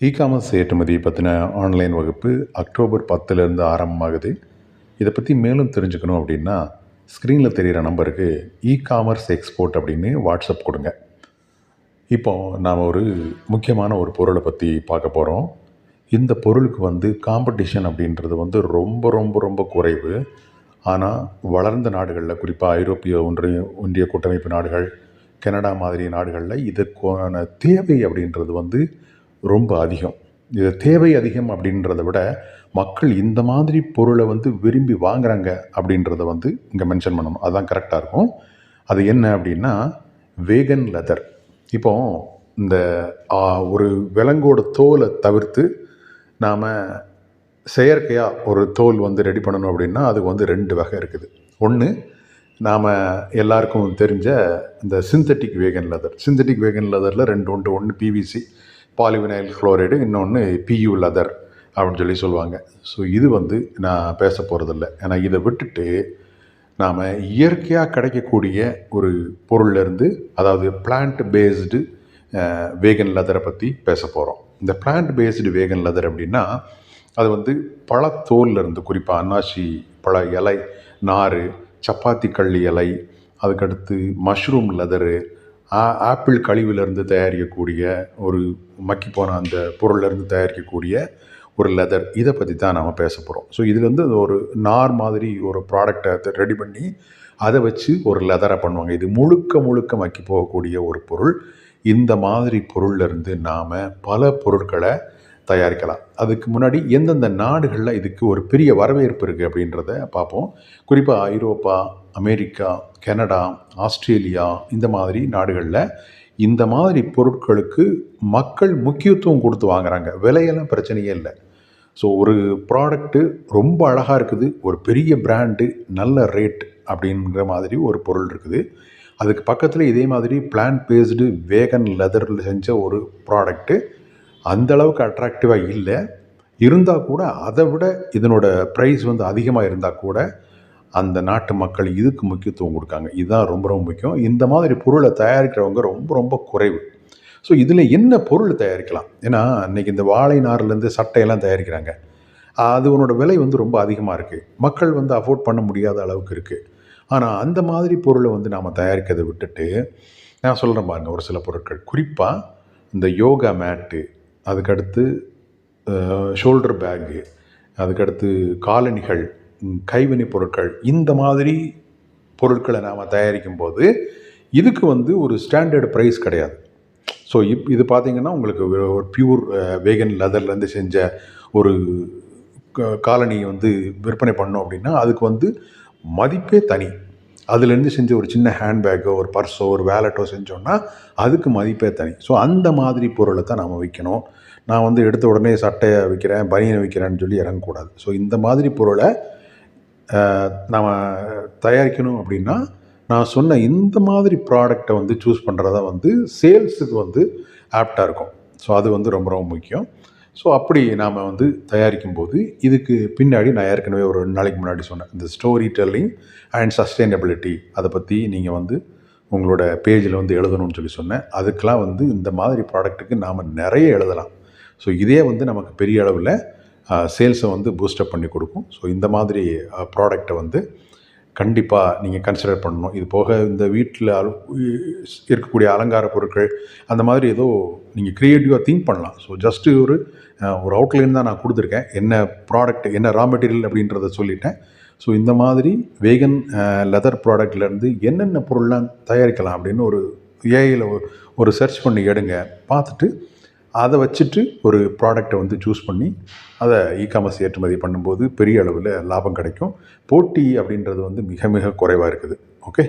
E commerce ஏற்றுமதி பற்றின online வகுப்பு அக்டோபர் பத்துலேருந்து ஆரம்பமாகுது. இதை பற்றி மேலும் தெரிஞ்சுக்கணும் அப்படின்னா ஸ்க்ரீனில் தெரிகிற நம்பருக்கு இ காமர்ஸ் எக்ஸ்போர்ட் அப்படின்னு வாட்ஸ்அப் கொடுங்க. இப்போ நாம் ஒரு முக்கியமான ஒரு பொருளை பற்றி பார்க்க போகிறோம் இந்த பொருளுக்கு வந்து காம்படிஷன் அப்படின்றது வந்து ரொம்ப ரொம்ப ரொம்ப குறைவு. ஆனால் வளர்ந்த நாடுகளில் குறிப்பாக ஐரோப்பிய ஒன்றிய ஒன்றிய கூட்டமைப்பு நாடுகள் கனடா மாதிரி நாடுகளில் இதற்கான தேவை அப்படின்றது வந்து ரொம்ப அதிகம். இது தேவை அதிகம் அப்படின்றத விட மக்கள் இந்த மாதிரி பொருளை வந்து விரும்பி வாங்குறாங்க அப்படின்றத வந்து இங்கே மென்ஷன் பண்ணணும். அதுதான் கரெக்டாக இருக்கும். அது என்ன அப்படின்னா வேகன் லெதர் இப்போ இந்த ஒரு விலங்கோட தோலை தவிர்த்து நாம் செயற்கையாக ஒரு தோல் வந்து ரெடி பண்ணணும் அப்படின்னா அதுக்கு வந்து ரெண்டு வகை இருக்குது. ஒன்று நாம் எல்லாருக்கும் தெரிஞ்ச இந்த synthetic vegan leather synthetic vegan லெதரில் ரெண்டு ஒன்று ஒன்று பிவிசி பாலிவினைல் குளோரைடு இன்னொன்று பியூ லெதர் அப்படின்னு சொல்லி சொல்லுவாங்க. ஸோ இது வந்து நான் பேச போகிறதில்ல ஏன்னா இதை விட்டுட்டு நாம் இயற்கையாக கிடைக்கக்கூடிய ஒரு பொருள்லேருந்து அதாவது பிளான்ட் பேஸ்டு வேகன் லெதரை பற்றி பேச போகிறோம் இந்த பிளான்ட் பேஸ்டு வேகன் லெதர் அப்படின்னா அது வந்து பழத்தோல்லேருந்து குறிப்பாக அன்னாசி பழ இலை நார் சப்பாத்தி கள்ளி இலை அதுக்கடுத்து மஷ்ரூம் லெதரு ஆப்பிள் கழிவுலேருந்து தயாரிக்கக்கூடிய ஒரு மக்கி போன அந்த பொருள்லேருந்து தயாரிக்கக்கூடிய ஒரு லெதர் இதை பற்றி தான் நாம் பேச போகிறோம் ஸோ இதுலேருந்து ஒரு நார் மாதிரி ஒரு ப்ராடக்டை ரெடி பண்ணி அதை வச்சு ஒரு லெதரை பண்ணுவாங்க. இது முழுக்க முழுக்க மக்கி போகக்கூடிய ஒரு பொருள். இந்த மாதிரி பொருள்லேருந்து நாம் பல பொருட்களை தயாரிக்கலாம். அதுக்கு முன்னாடி எந்தெந்த நாடுகளில் இதுக்கு ஒரு பெரிய வரவேற்பு இருக்குது அப்படின்றத பார்ப்போம். குறிப்பாக ஐரோப்பா அமெரிக்கா கனடா ஆஸ்திரேலியா இந்த மாதிரி நாடுகளில் இந்த மாதிரி பொருட்களுக்கு மக்கள் முக்கியத்துவம் கொடுத்து வாங்குறாங்க. விலையெல்லாம் பிரச்சனையே இல்லை. ஸோ ஒரு ப்ராடக்ட்டு ரொம்ப அழகாக இருக்குது. ஒரு பெரிய பிராண்டு நல்ல ரேட் அப்படிங்கிற மாதிரி ஒரு பொருள் இருக்குது. அதுக்கு பக்கத்தில் இதே மாதிரி பிளான்ட் பேஸ்டு வேகன் லெதரில் செஞ்ச ஒரு ப்ராடக்ட்டு அந்த அளவுக்கு அட்ராக்டிவாக இல்லை. இருந்தால் கூட அதை விட இதனோட ப்ரைஸ் வந்து அதிகமாக இருந்தால் கூட அந்த நாட்டு மக்கள் இதுக்கு முக்கியத்துவம் கொடுக்காங்க. இதுதான் ரொம்ப ரொம்ப முக்கியம். இந்த மாதிரி பொருளை தயாரிக்கிறவங்க ரொம்ப ரொம்ப குறைவு. ஸோ இதில் என்ன பொருள் தயாரிக்கலாம்? ஏன்னா இன்றைக்கி இந்த வாழை நார்லேருந்து சட்டையெல்லாம் தயாரிக்கிறாங்க. அதனோட விலை வந்து ரொம்ப அதிகமாக இருக்குது மக்கள் வந்து அஃபோர்ட் பண்ண முடியாத அளவுக்கு இருக்குது ஆனால் அந்த மாதிரி பொருளை வந்து நாம் தயாரிக்கிறதை விட்டுட்டு நான் சொல்கிறேன் பாருங்கள் ஒரு சில பொருட்கள். குறிப்பாக இந்த யோகா மேட்டு அதுக்கடுத்து ஷோல்டர் பேக்கு அதுக்கடுத்து காலணிகள் கைவினை பொருட்கள் இந்த மாதிரி பொருட்களை நாம் தயாரிக்கும் போது இதுக்கு வந்து ஒரு ஸ்டாண்டர்டு ப்ரைஸ் கிடையாது. ஸோ இப் இது பார்த்தீங்கன்னா உங்களுக்கு ஒரு- பியூர் வேகன் லெதர்லேருந்து செஞ்ச ஒரு க- காலணியை வந்து விற்பனை பண்ணோம் அப்படின்னா அதுக்கு வந்து மதிப்பே தனி. அதுலேருந்து செஞ்ச ஒரு சின்ன ஹேண்ட்பேக்கோ ஒரு பர்ஸோ ஒரு வேலட்டோ செஞ்சோன்னா அதுக்கு மதிப்பே தனி. ஸோ அந்த மாதிரி பொருளை தான் நாம் விற்கணும் நான் வந்து எடுத்த உடனே சட்டையை விற்கிறேன் பனியனை விற்கிறேன்னு சொல்லி இறங்கக்கூடாது. ஸோ இந்த மாதிரி பொருளை நாம் தயாரிக்கணும் அப்படின்னா நான் சொன்ன இந்த மாதிரி ப்ராடக்டை வந்து சூஸ் பண்ணுறதா வந்து சேல்ஸுக்கு வந்து ஆப்டாக இருக்கும். ஸோ அது வந்து ரொம்ப ரொம்ப முக்கியம். ஸோ அப்படி நாம் வந்து தயாரிக்கும் போது இதுக்கு பின்னாடி நான் ஏற்கனவே ஒரு ரெண்டு நாளைக்கு முன்னாடி சொன்னேன். இந்த ஸ்டோரி டெல்லிங் அண்ட் சஸ்டைனபிலிட்டி அதை பற்றி நீங்கள் வந்து உங்களோட பேஜில் வந்து எழுதணும்னு சொல்லி சொன்னேன். அதுக்கெலாம் வந்து இந்த மாதிரி ப்ராடக்ட்டுக்கு நாம் நிறைய எழுதலாம். ஸோ இதே வந்து நமக்கு பெரிய அளவில் சேல்ஸை வந்து பூஸ்டப் பண்ணி கொடுக்கும். ஸோ இந்த மாதிரி ப்ராடக்டை வந்து கண்டிப்பாக நீங்கள் கன்சிடர் பண்ணணும். இது போக இந்த வீட்டில் அலு இருக்கக்கூடிய அலங்கார பொருட்கள் அந்த மாதிரி ஏதோ நீங்கள் க்ரியேட்டிவாக திங்க் பண்ணலாம். ஸோ ஜஸ்ட்டு ஒரு ஒரு அவுட்லைன் தான் நான் கொடுத்துருக்கேன். என்ன ப்ராடக்ட் என்ன ரா மெட்டீரியல் அப்படின்றத சொல்லிட்டேன். ஸோ இந்த மாதிரி வேகன் லெதர் ப்ராடக்ட்லேருந்து என்னென்ன பொருள்லாம் தயாரிக்கலாம் அப்படின்னு ஒரு ஏஐயில் ஒரு சர்ச் பண்ணி எடுங்க. பார்த்துட்டு அதை வச்சுட்டு ஒரு ப்ராடக்டை வந்து சூஸ் பண்ணி அதை இ காமர்ஸ் ஏற்றுமதி பண்ணும்போது பெரிய அளவில் லாபம் கிடைக்கும். போட்டி அப்படின்றது வந்து மிக மிக குறைவாக இருக்குது. ஓகே